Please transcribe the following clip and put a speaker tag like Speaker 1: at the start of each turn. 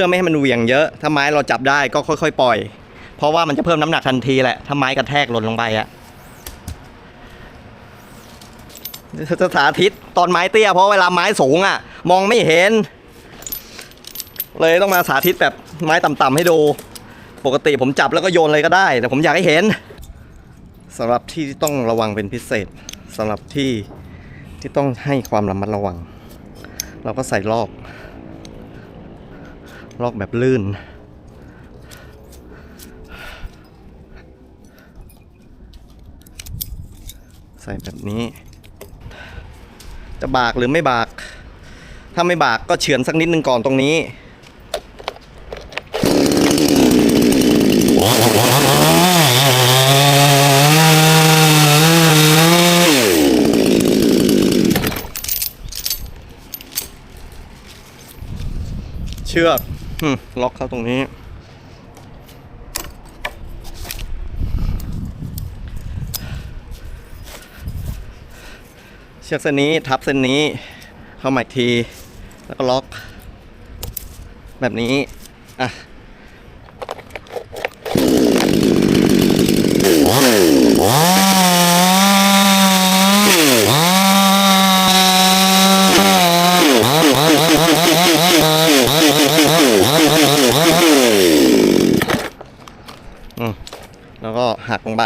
Speaker 1: พื่อไม่ให้มันเหวี่ยงเยอะ ถ้าไม้เราจับได้ก็ค่อย ๆ ปล่อย เพราะว่ามันจะเพิ่มน้ำหนักทันทีแหละ ถ้าไม้กระแทกหล่นลงไปอะจะสาธิตตอนไม้เตี้ยเพราะเวลาไม้สูงอะมองไม่เห็น เลยต้องมาสาธิตแบบไม้ต่ำๆให้ดู ปกติผมจับแล้วก็โยนเลยก็ได้ แต่ผมอยากให้เห็นสำหรับที่ที่ต้องระวังเป็นพิเศษสำหรับที่ที่ต้องให้ความระมัดระวัง เราก็ใส่ลอก ลอกแบบลื่น ใส่แบบนี้ จะบากหรือไม่บาก ถ้าไม่บากก็เฉือนสักนิดนึงก่อนตรงนี้เชือก ล็อกเข้าตรงนี้ เชือกเส้นนี้ทับเส้นนี้ เข้ามาอีกที แล้วก็ล็อก แบบนี้ อะ อืม แล้วก็หักลงไป